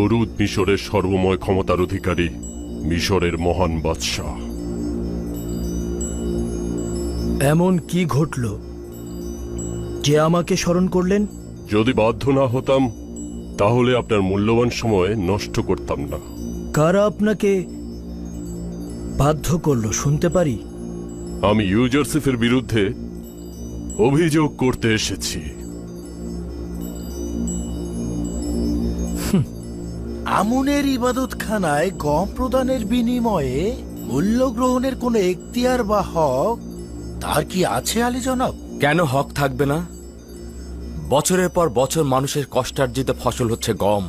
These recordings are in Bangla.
দরুদ মিশরের সর্বময় ক্ষমতার অধিকারী মিশরের মহান বাদশাহ। এমন কি ঘটল যে আমাকে স্মরণ করলেন? যদি বাধ্য না হতাম তাহলে আপনার মূল্যবান সময় নষ্ট করতাম না। কারা আপনাকে বাধ্য করল শুনতে পারি? আমি ইউজারসিফের বিরুদ্ধে অভিযোগ করতে এসেছি। আমুনের ইবাদতখানায় গম প্রদানের বিনিময়ে মূল্য গ্রহণের কোনো এখতিয়ার বা হক তার কি আছে আলী জনাব? কেন হক থাকবে না? বছরের পর বছর মানুষের কষ্টার্জিত ফসল হচ্ছে গম।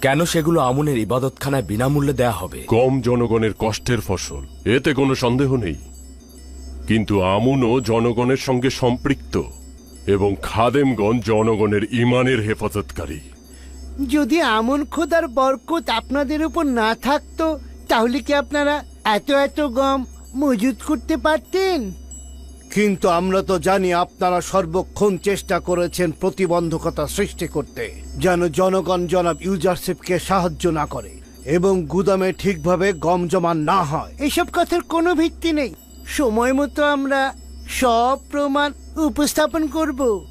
কেন সেগুলো আমুনের ইবাদতখানায় বিনামূল্যে দেয়া হবে? গম জনগণের কষ্টের ফসল এতে কোনো সন্দেহ নেই। কিন্তু আমুনও জনগণের সঙ্গে সম্পৃক্ত এবং খাদেমগণ জনগণের ইমানের হেফাজতকারী। যদি আমন খোদার বরকত আপনাদের উপর না থাকতো তাহলে কি আপনারা এত এত গম মজুত করতে পারতেন? কিন্তু আমরা তো জানি আপনারা সর্বক্ষণ চেষ্টা করেছেন প্রতিবন্ধকতা সৃষ্টি করতে যেন জনগণ জনাব ইউজারশিপকে সাহায্য না করে এবং গুদামে ঠিকভাবে গম জমা না হয়। এসব কথার কোনো ভিত্তি নেই। সময় মতো আমরা সব প্রমাণ উপস্থাপন করব।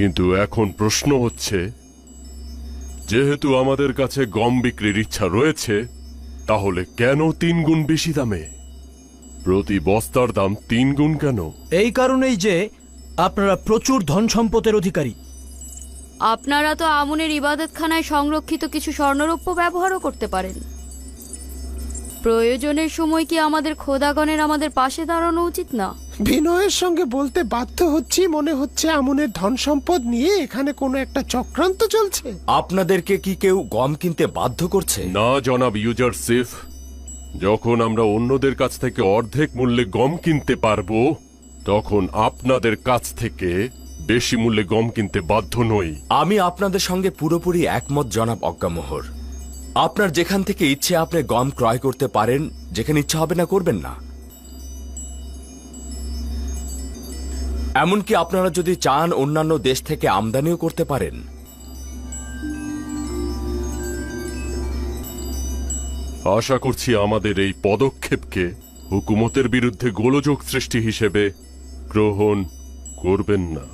কিন্তু এখন প্রশ্ন হচ্ছে যেহেতু আমাদের কাছে গম বিক্রির ইচ্ছা রয়েছে তাহলে কেন তিন গুণ বেশি দামে? প্রতি বস্তার দাম তিন গুণ কেন? এই কারণেই যে আপনারা প্রচুর ধন সম্পদের অধিকারী। আপনারা তো আমুনের ইবাদতখানায় সংরক্ষিত কিছু স্বর্ণরৌপ্য ব্যবহারও করতে পারেন। প্রয়োজনের সময় কি আমাদের খোদাগণের আমাদের পাশে দাঁড়ানো উচিত না? বিনয়ের সঙ্গে বলতে বাধ্য হচ্ছি মনে হচ্ছে আমনের ধন সম্পদ নিয়ে এখানে কোনো একটা চক্রান্ত চলছে। আপনাদেরকে কি কেউ গম কিনতে বাধ্য করছে? না জনাব ইউজারসিফ যখন আমরা অন্যদের কাছ থেকে অর্ধেক মূল্যে গম কিনতে পারব তখন আপনাদের কাছ থেকে বেশি মূল্যে গম কিনতে বাধ্য নই। আমি আপনাদের সঙ্গে পুরোপুরি একমত জনাব অজ্ঞামোহর। আপনার যেখান থেকে ইচ্ছে আপনি গম ক্রয় করতে পারেন যেখানে ইচ্ছা হবে না করবেন না। এমনকি আপনারা যদি চান অন্যান্য দেশ থেকে আমদানিও করতে পারেন। আশা করছি আমাদের এই পদক্ষেপকে হুকুমতের বিরুদ্ধে গোলযোগ সৃষ্টি হিসেবে গ্রহণ করবেন না।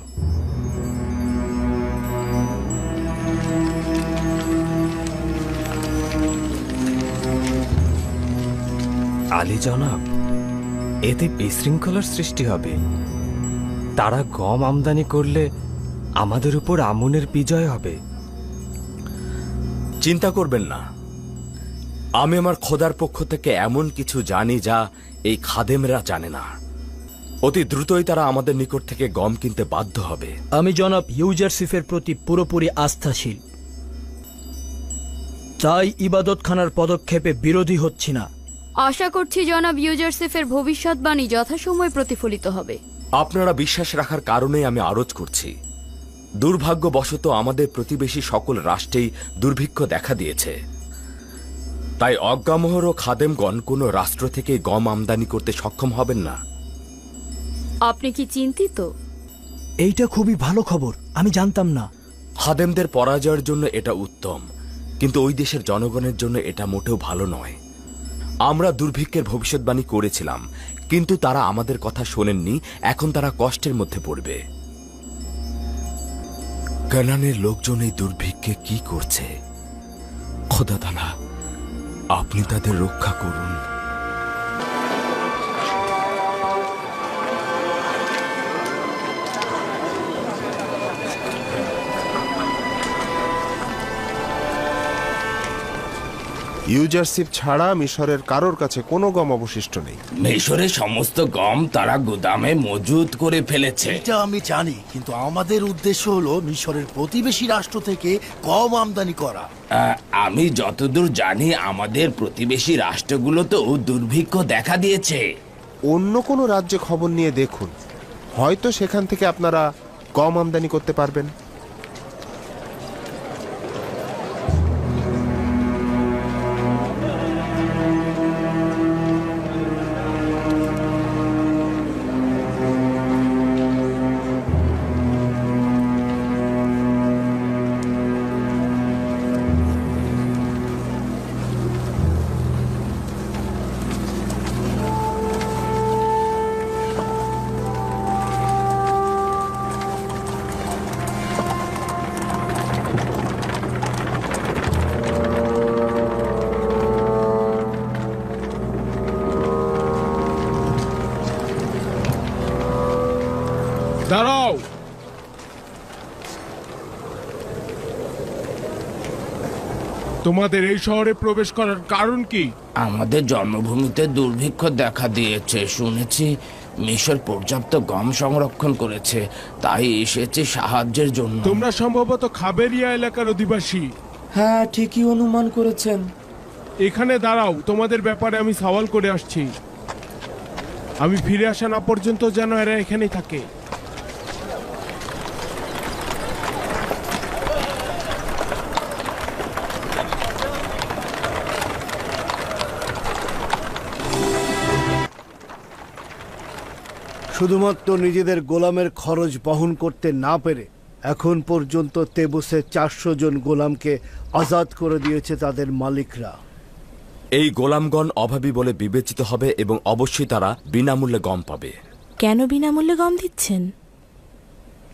আলী জনাব এতে বিশৃঙ্খলার সৃষ্টি হবে। তারা গম আমদানি করলে আমাদের উপর আমুনের বিজয় হবে। চিন্তা করবেন না। আমি আমার খোদার পক্ষ থেকে এমন কিছু জানি যা এই খাদেমরা জানে না। অতি দ্রুতই তারা আমাদের নিকট থেকে গম কিনতে বাধ্য হবে। আমি জনাব ইউজারসিফের প্রতি পুরোপুরি আস্থাশীল। তাই ইবাদতখানার পদক্ষেপে বিরোধী হচ্ছি না। আশা করছি জনাব ইউজারসিফের ভবিষ্যৎবাণী যথাসময়ে প্রতিফলিত হবে। আপনারা বিশ্বাস রাখার কারণেই আমি আরজ করছি। দুর্ভাগ্যবশত আমাদের প্রতিবেশী সকল রাষ্ট্রেই দুর্ভিক্ষ দেখা দিয়েছে। তাই অজ্ঞামোহর ও খাদেমগণ কোনো রাষ্ট্র থেকে গম আমদানি করতে সক্ষম হবেন না। আপনি কি চিন্তিত? এইটা খুবই ভালো খবর আমি জানতাম না। খাদেমদের পরাজয়ের জন্য এটা উত্তম কিন্তু ওই দেশের জনগণের জন্য এটা মোটেও ভালো নয়। আমরা দুর্ভিক্ষের ভবিষ্যৎবাণী করেছিলাম কিন্তু তারা আমাদের কথা শোনেননি, এখন তারা কষ্টের মধ্যে পড়বে। কানানের লোকজন এই দুর্ভিক্ষে কি করছে? খোদা তালা আপনি তাদের রক্ষা করুন। ইউজারশিপ ছাড়া মিশরের কারোর কাছে কোনো গম অবশিষ্ট নেই। মিশরের সমস্ত গম তারা গুদামে মজুত করে ফেলেছে। এটা আমি জানি কিন্তু আমাদের উদ্দেশ্য হলো মিশরের প্রতিবেশী রাষ্ট্র থেকে গম আমদানি করা। আমি যতদূর জানি আমাদের প্রতিবেশী রাষ্ট্রগুলোতেও দুর্ভিক্ষ দেখা দিয়েছে। অন্য কোনো রাজ্যে খবর নিয়ে দেখুন। হয়তো সেখান থেকে আপনারা গম আমদানি করতে পারবেন। তোমাদের এই শহরে প্রবেশ করার কারণ কি? আমাদের জন্মভূমিতে দুর্ভিক্ষ দেখা দিয়েছে শুনেছি। মিশর পর্যাপ্ত গম সংরক্ষণ করেছে তাই এসেছে সাহায্যের জন্য। তোমরা সম্ভবত খাবেরিয়া এলাকার অধিবাসী। হ্যাঁ ঠিকই অনুমান করেছেন। এখানে দাঁড়াও তোমাদের ব্যাপারে আমি সওয়াল করে আসছি। আমি ফিরে আসা না পর্যন্ত যেন এরা এখানেই থাকে। শুধুমাত্র নিজেদের গোলামের খরচ বহন করতে না পেরে এখন পর্যন্ত তেবুসে চারশো জন গোলামকে আজাদ করে দিয়েছে তাদের মালিকরা। এই গোলামগণ অভাবী বলে বিবেচিত হবে এবং অবশ্যই তারা বিনামূল্যে গম পাবে। কেন বিনামূল্যে গম দিচ্ছেন?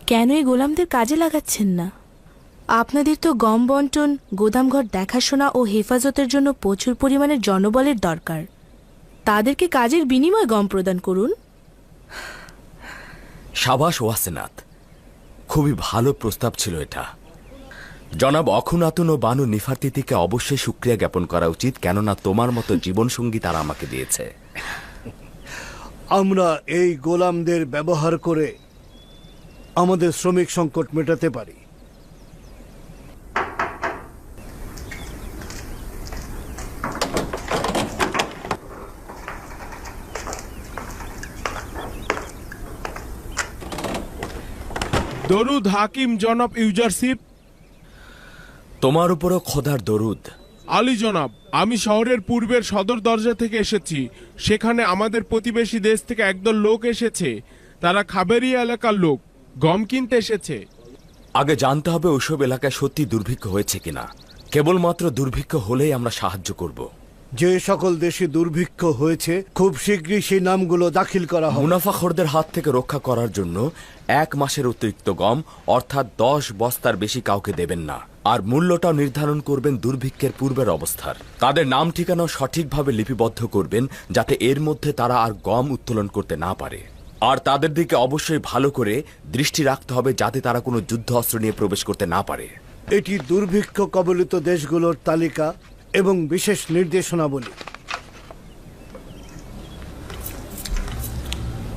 কেন এই গোলামদের কাজে লাগাচ্ছেন না? আপনাদের তো গম বন্টন গোদামঘর দেখাশোনা ও হেফাজতের জন্য প্রচুর পরিমাণের জনবলের দরকার। তাদেরকে কাজের বিনিময়ে গম প্রদান করুন। সাবাস ওয়াসেনাথ খুবই ভালো প্রস্তাব ছিল এটা। জনাব অখুনাতুন ও বানু নিফার্তিতিকে অবশ্যই সুক্রিয়া জ্ঞাপন করা উচিত, কেননা তোমার মতো জীবনসঙ্গী তারা আমাকে দিয়েছে। আমরা এই গোলামদের ব্যবহার করে আমাদের শ্রমিক সংকট মেটাতে পারি। দরুদ হাকিম জনাব ইউজারশিপ। তোমার উপরও খোদার দরুদ। আলী জনাব আমি শহরের পূর্বের সদর দরজা থেকে এসেছি। সেখানে আমাদের প্রতিবেশী দেশ থেকে একদল লোক এসেছে। তারা খাবেরিয়া এলাকার লোক গম কিনতে এসেছে। আগে জানতে হবে ওইসব এলাকায় সত্যি দুর্ভিক্ষ হয়েছে কিনা। কেবলমাত্র দুর্ভিক্ষ হলেই আমরা সাহায্য করব। যে সকল দেশে দুর্ভিক্ষ হয়েছে খুব শীঘ্রই সেই নামগুলো দাখিল করা হবে। মুনাফাখোরদের হাত থেকে রক্ষা করার জন্য এক মাসের অতিরিক্ত গম অর্থাৎ দশ বস্তার বেশি কাউকে দেবেন না। আর মূল্যটাও নির্ধারণ করবেন দুর্ভিক্ষের পূর্বের অবস্থার। তাদের নাম ঠিকানাও সঠিকভাবে লিপিবদ্ধ করবেন যাতে এর মধ্যে তারা আর গম উত্তোলন করতে না পারে। আর তাদের দিকে অবশ্যই ভালো করে দৃষ্টি রাখতে হবে যাতে তারা কোনো যুদ্ধ অস্ত্র নিয়ে প্রবেশ করতে না পারে। এটি দুর্ভিক্ষ কবলিত দেশগুলোর তালিকা। এবং বিশেষ নির্দেশনাবলী।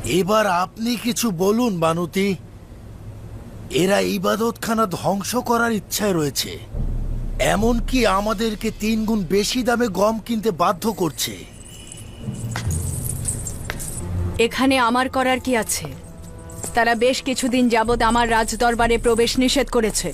এবার আপনি কিছু বলুন বানুতি। এরা ইবাদতখানা ধ্বংস করার ইচ্ছায় রয়েছে। এমনকি আমাদেরকে তিন গুণ বেশি দামে গম কিনতে বাধ্য করছে। এখানে আমার করার কি আছে? তারা বেশ কিছুদিন যাবৎ আমার রাজদরবারে প্রবেশ নিষেধ করেছে।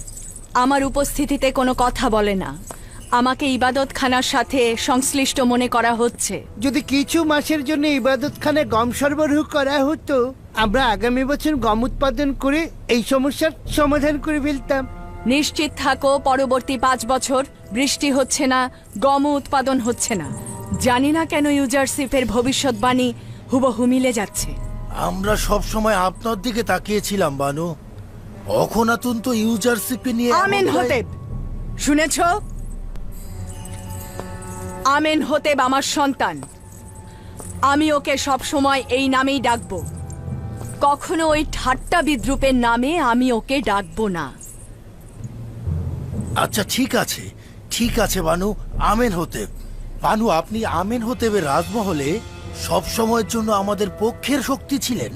আমার উপস্থিতিতে কোনো কথা বলে না। আমাকে ইবাদতখানার সাথে সংশ্লিষ্ট মনে করা হচ্ছে। যদি কিছু মাসের জন্য ইবাদতখানে গম সরবরাহ করা হতো আমরা আগামী বছর গম উৎপাদন করে এই সমস্যার সমাধান করে ফেলতাম। নিশ্চিত থাকো পরবর্তী পাঁচ বছর বৃষ্টি হচ্ছে না গম উৎপাদন হচ্ছে না। জানি না কেন ইউজারশিপের ভবিষ্যৎবাণী হুবহু মিলে যাচ্ছে। আমরা সব সময় আপনার দিকে তাকিয়েছিলাম বানু। অখনাতুন তো ইউজারশিপে নিয়ে আমেন হতেব। শুনেছ? আমেন হতেব আমার সন্তান। আমি ওকে সব সময় এই নামেই ডাকবো। কখনো ওই ঠাট্টা বিদ্রুপের নামে আমি ওকে ডাকবো না। আচ্ছা ঠিক আছে। ঠিক আছে, বানু, আমেন হতেব বানু, আপনি আমেন হতেবের রাজমহলে সব সময়ের জন্য আমাদের পক্ষের শক্তি ছিলেন।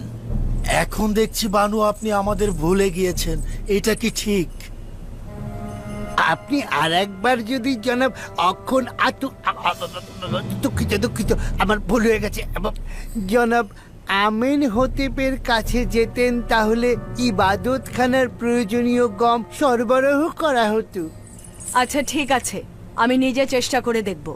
এখন দেখছি, বানু, আপনি আমাদের ভুলে গিয়েছেন। এটা কি ঠিক? আপনি আর একবার যদি জনাব অক্ষণ আতু দুঃখিত দুঃখিত, আমার ভুল হয়ে গেছে। জনাব আমিন হতেপের কাছে যেতেন তাহলে ইবাদতখানার প্রয়োজনীয় গম সরবরাহ করা হতো। আচ্ছা ঠিক আছে। আমি নিজে চেষ্টা করে দেখব।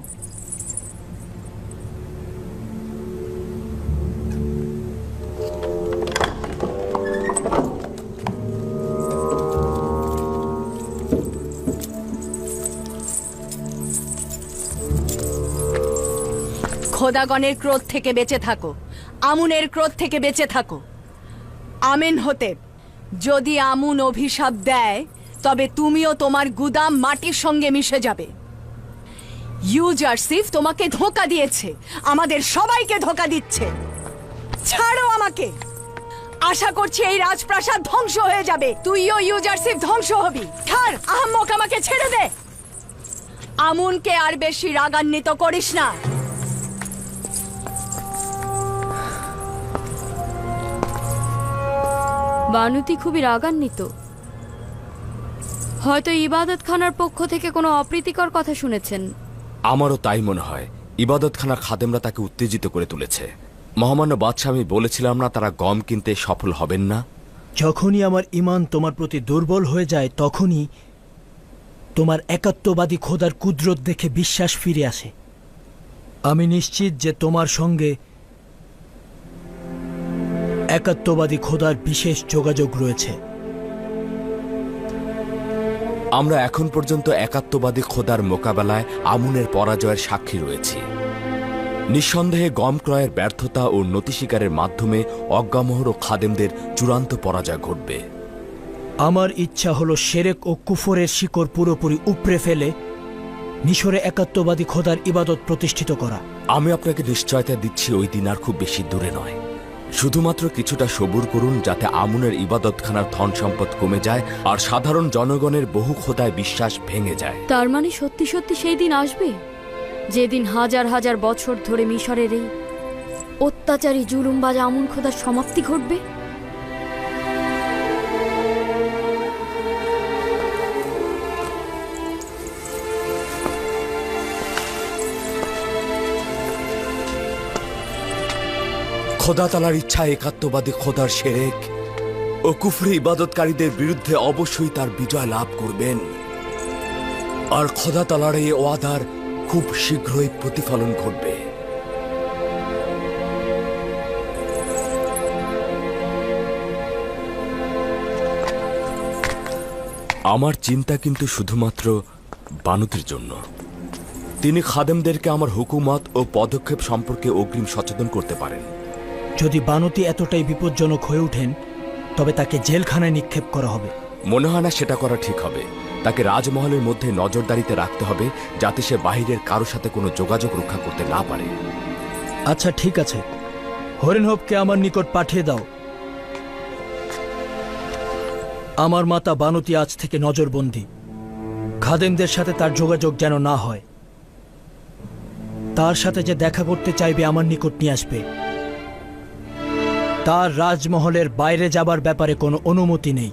খোদাগণের ক্রোধ থেকে বেঁচে থাকো। আমুনের ক্রোধ থেকে বেঁচে থাকো। আমেন হতে, যদি আমুন অভিশাপ দেয়, তবে তুমিও তোমার গুদাম মাটির সঙ্গে মিশে যাবে। ইউজারসিফ তোমাকে ধোকা দিয়েছে, আমাদের সবাইকে ধোকা দিচ্ছে। ছাড়ো আমাকে। আশা করছি এই রাজপ্রাসাদ ধ্বংস হয়ে যাবে। তুইও ইউজারশিপ ধ্বংস হবি। ছাড়, আহম্মক আমাকে ছেড়ে দে। আমুনকে আর বেশি রাগান্বিত করিস না। বানুতি খুবই রাগান্বিত। হয়তো ইবাদত খানার পক্ষ থেকে কোনো অপ্রীতিকর কথা শুনেছেন। আমারও তাই মনে হয়। ইবাদতখানার খাদেমরা তাকে উত্তেজিত করে তুলেছে। মহামান্য বাদশাহ আমি বলেছিলাম না তারা গম কিনতে সফল হবেন না? যখনই আমার ইমান তোমার প্রতি দুর্বল হয়ে যায় তখনই তোমার একাত্মবাদী খোদার কুদরত দেখে বিশ্বাস ফিরে আসে। আমি নিশ্চিত যে তোমার সঙ্গে একাত্মবাদী খোদার বিশেষ যোগাযোগ রয়েছে। আমরা এখন পর্যন্ত একাত্মবাদী খোদার মোকাবেলায় আমুনের পরাজয়ের সাক্ষী রয়েছি। নিঃসন্দেহে গম ক্রয়ের ব্যর্থতা ও নতি শিকারের মাধ্যমে অজ্ঞামোহর ও খাদেমদের চূড়ান্ত পরাজয় ঘটবে। আমার ইচ্ছা হলো সেরেক ও কুফরের শিকড় পুরোপুরি উপড়ে ফেলে মিশরে একাত্মবাদী খোদার ইবাদত প্রতিষ্ঠিত করা। আমি আপনাকে নিশ্চয়তা দিচ্ছি ওই দিন আর খুব বেশি দূরে নয়। শুধুমাত্র কিছুটা সবুর করুন যাতে আমুনের ইবাদতখানার ধন সম্পদ কমে যায় আর সাধারণ জনগণের বহু খোদায় বিশ্বাস ভেঙে যায়। তার মানে সত্যি সত্যি সেই দিন আসবে? যেদিন হাজার হাজার বছর ধরে মিশরের এই অত্যাচারী জুলুমবাজ আমুন খোদার সমাপ্তি ঘটবে? খোদা তালার ইচ্ছা একাত্মবাদী খোদার সেরেক ও কুফরি ইবাদতকারীদের বিরুদ্ধে অবশ্যই তার বিজয় লাভ করবেন। আর খোদা তালার এই ওয়াদার খুব শীঘ্রই প্রতিফলন ঘটবে। আমার চিন্তা কিন্তু শুধুমাত্র বানুতির জন্য। তিনি খাদেমদেরকে আমার হুকুমত ও পদক্ষেপ সম্পর্কে অগ্রিম সচেতন করতে পারেন। যদি বানতি এতটাই বিপজ্জনক হয়ে ওঠেন তবে তাকে জেলখানায় নিক্ষেপ করা হবে। মনে হয় না সেটা করা ঠিক হবে। তাকে রাজমহলের মধ্যে নজরদারিতে রাখতে হবে যাতে সে বাহিরের কারও সাথে কোনো যোগাযোগ রক্ষা করতে না পারে। আচ্ছা ঠিক আছে। হরিণহবকে আমার নিকট পাঠিয়ে দাও। আমার মাতা বানতি আজ থেকে নজরবন্দি। খাদেমদের সাথে তার যোগাযোগ যেন না হয়। তার সাথে যে দেখা করতে চাইবে আমার নিকট নিয়ে আসবে। তার রাজমহলের বাইরে যাবার ব্যাপারে কোনো অনুমতি নেই।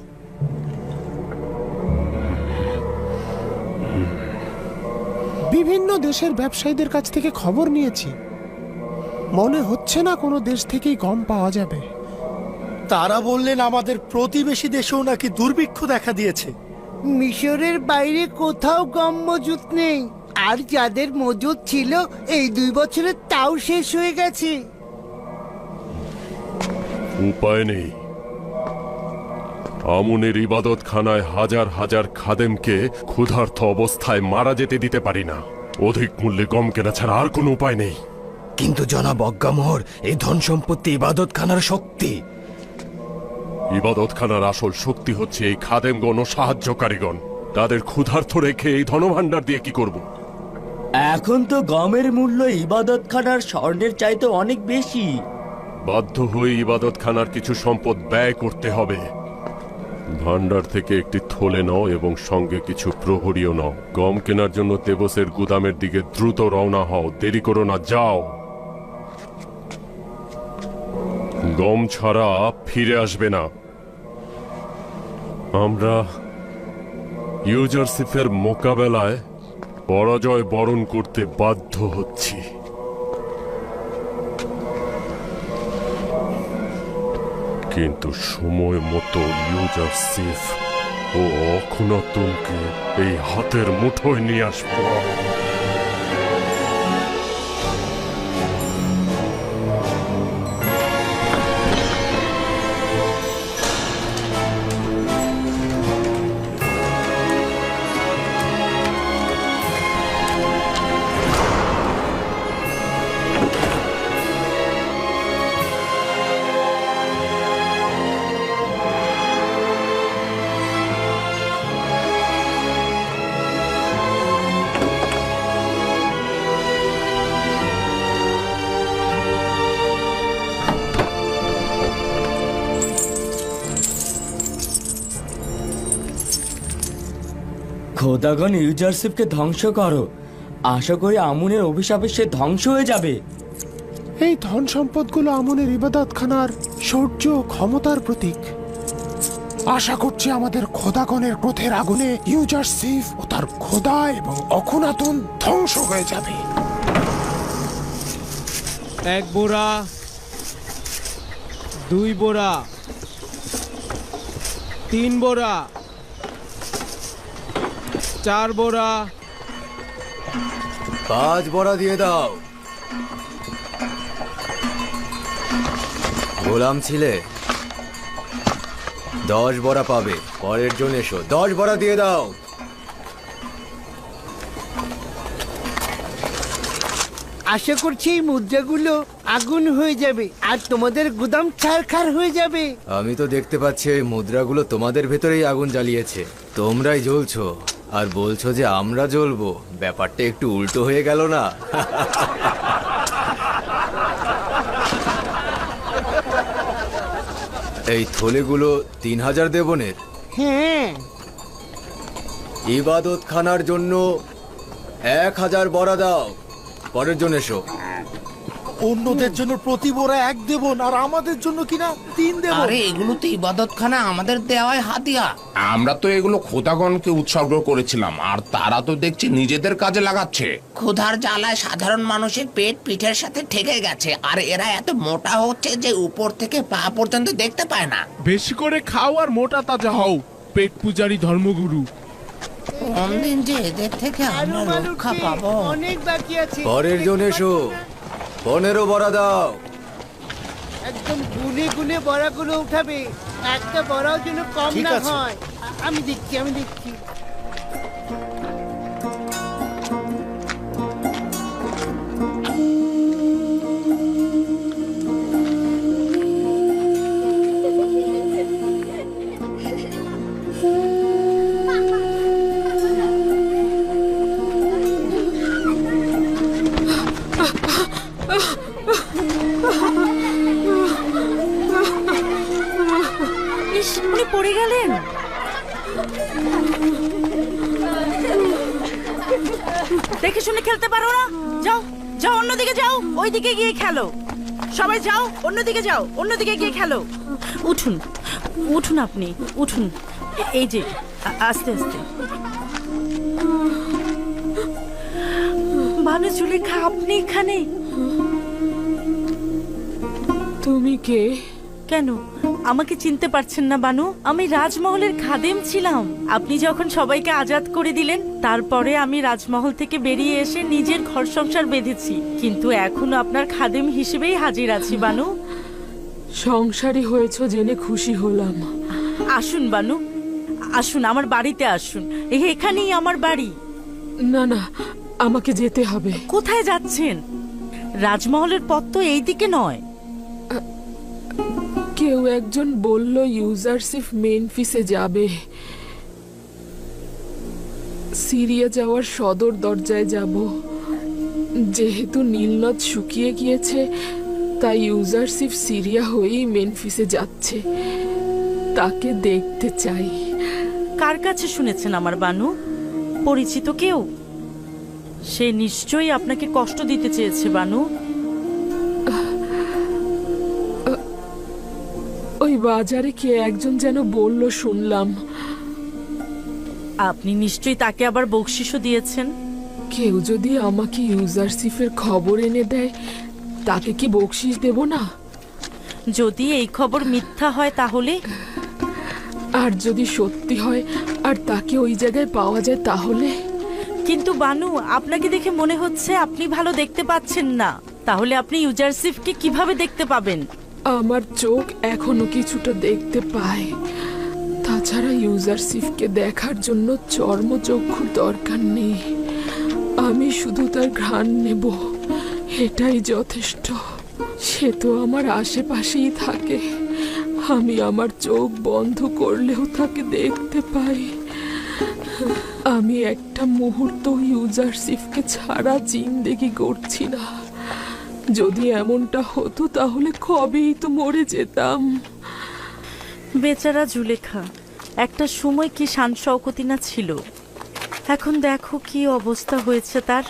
বিভিন্ন দেশের ব্যবসায়ীদের কাছ থেকে খবর নিয়েছি। মনে হচ্ছে না কোনো দেশ থেকেই গম পাওয়া যাবে। তারা বললেন আমাদের প্রতিবেশী দেশেও নাকি দুর্ভিক্ষ দেখা দিয়েছে। মিশরের বাইরে কোথাও গম মজুত নেই। আর যাদের মজুদ ছিল এই দুই বছরে তাও শেষ হয়ে গেছে। উপায় নেই। আমুনের ইবাদত খানায় হাজার হাজার খাদেমকে ক্ষুধার্থ অবস্থায় মারা যেতে দিতে পারি না। অধিক মূল্যে গম কেনা ছাড়া আর কোনো উপায় নেই। কিন্তু জনাব অজ্ঞামোহর এই ধন সম্পত্তি ইবাদত খানার শক্তি। ইবাদত খানার আসল শক্তি হচ্ছে এই খাদেমগণ ও সাহায্যকারীগণ। তাদের ক্ষুধার্থ রেখে এই ধনভাণ্ডার দিয়ে কি করব? এখন তো গমের মূল্য ইবাদত খানার স্বর্ণের চাইতে অনেক বেশি। বাধ্য হয়ে ইবাদত খানার কিছু সম্পদ ব্যয় করতে হবে। ভান্ডার থেকে একটি থলে নাও এবং সঙ্গে কিছু প্রহরীও নাও। গম কেনার জন্য তেবসের গুদামের দিকে দ্রুত রওনা হও। দেরি করো না, যাও। গম ছাড়া ফিরে আসবে না। আমরা ইউজারসিফের মোকাবেলায় পরাজয় বরণ করতে বাধ্য হচ্ছি। কিন্তু সময় মতো ইউজার সেফ ও অখুনাতুনকে এই হাতের মুঠোয় নিয়ে আসব। খোদাগণ ইউজারশিপকে ধ্বংস করো। আশা করি আমুনের অভিশাপে সে ধ্বংস হয়ে যাবে। এই ধন সম্পদগুলো আমনের ইবাদতখানার শৌর্য ও ক্ষমতার প্রতীক। আশা করছি আমাদের খোদাগণের ক্রোধের আগুনে ইউজার সিফ ও তার খোদা এবং অখুনাতন ধ্বংস হয়ে যাবে। এক বোরা দুই বোরা তিন বোরা চার বোরা। পাঁচ বড়া দিয়ে দাও। গোলাম ছিলে। দশ বড়া পাবে। পরের জন এসো। দশ বড়া দিয়ে দাও। আশা করছি এই মুদ্রাগুলো আগুন হয়ে যাবে আর তোমাদের গুদাম ছারখার হয়ে যাবে। আমি তো দেখতে পাচ্ছি ওই মুদ্রাগুলো তোমাদের ভেতরেই আগুন জ্বালিয়েছে। তোমরাই জ্বলছো। আর বলছো যে আমরা জ্বলবো। ব্যাপারটা একটু উল্টো হয়ে গেল না। এই থলেগুলো তিন হাজার দেবনের। হ্যাঁ। ইবাদত খানার জন্য এক হাজার বড়া দাও। পরের জন এসো। অন্যদের জন্য প্রতি বোরা এক দেবন আর আমাদের জন্য কিনা তিন দেবন? আরে এগুলো তো ইবাদতখানা আমাদের দেওয়ায় হাতিয়া। আমরা তো এগুলো খোদাগণকে উৎসর্গ করেছিলাম আর তারা তো দেখছি নিজেদের কাজে লাগাচ্ছে। ক্ষুধার জ্বালায় সাধারণ মানুষের পেট পিঠের সাথে ঠেকে গেছে আর এরা এত মোটা হচ্ছে যে উপর থেকে পা পর্যন্ত দেখতে পায় না। বেশি করে খাও আর মোটা তাজা হও পেট পূজারি ধর্মগুরু। কোনদিন যে এদের থেকে আমরা রক্ষা পাবো। অনেক বাকি আছে। পরের জন এসো। পনেরো বড়া দাও। একদম গুনে গুনে বড়াগুলো উঠাবে। একটা বড়াও যেন কম না হয়। আমি দেখছি আমি দেখছি দেখে শুনে খেলতে পারো না? যাও যাও, অন্যদিকে যাও। ওইদিকে গিয়ে খেলো। সবাই যাও, অন্যদিকে যাও, অন্যদিকে গিয়ে খেলো। উঠুন উঠুন আপনি, উঠুন। এই যে, আস্তে আস্তে। ভানু জুলেখা আপনি এখানে? তুমি কে? কেন? আমাকে চিনতে পারছেন না বানু। আমি রাজমহলের খাদেম ছিলাম। আপনি যখন সবাইকে আজাদ করে দিলেন তারপরে আমি রাজমহল থেকে বেরিয়ে এসে নিজের ঘর সংসার বেঁধেছি। কিন্তু এখনও আপনার খাদেম হিসেবেই হাজির আছি বানু। সংসারী হয়েছ জেনে খুশি হলাম। আসুন বানু। আসুন আমার বাড়িতে আসুন। এখানেই আমার বাড়ি। না না আমাকে যেতে হবে। কোথায় যাচ্ছেন? রাজমহলের পথ তো এইদিকে নয়। কেউ একজন বলল ইউজারসিফ মেনফিসে যাবে। সিরিয়া যাওয়ার সদর দরজায় যাব। যেহেতু নীলনদ শুকিয়ে গিয়েছে, তাই ইউজারসিফ সিরিয়া হয়েই মেনফিসে যাচ্ছে। তাকে দেখতে চাই। কার কাছে শুনেছেন আমার বানু? পরিচিত কেউ? সে নিশ্চয়ই আপনাকে কষ্ট দিতে চেয়েছে, বানু। ওই বাজারে কে একজন যেন বলল শুনলাম। আপনি নিশ্চয়ই তাকে আবার বকশিসও দিয়েছেন? কেউ যদি আমাকে ইউজারসিফের খবর এনে দেয় তাকে কি বকশিস দেব না? যদি এই খবর মিথ্যা হয় তাহলে? আর যদি সত্যি হয় আর তাকে ওই জায়গায় পাওয়া যায় তাহলে? কিন্তু বানু আপনাকে দেখে মনে হচ্ছে আপনি ভালো দেখতে পাচ্ছেন না। তাহলে আপনি ইউজারসিফকে কীভাবে দেখতে পাবেন? আমার চোখ এখনও কিছুটা দেখতে পায়। তাছাড়া ইউজারসিফকে দেখার জন্য চর্মচক্ষুর দরকার নেই। আমি শুধু তার ঘ্রাণ নেব। এটাই যথেষ্ট। সে তো আমার আশেপাশেই থাকে। আমি আমার চোখ বন্ধ করলেও তাকে দেখতে পাই। আমি একটা মুহূর্ত ইউজারসিফকে ছাড়া জিন্দেগি করছি না। যদি এমনটা হতো, তাহলে কবেই তো মরে যেতাম। বেচারা জুলেখা, একটা সময় কি শান শওকতি না ছিল? এখন দেখো কি অবস্থা হয়েছে তার।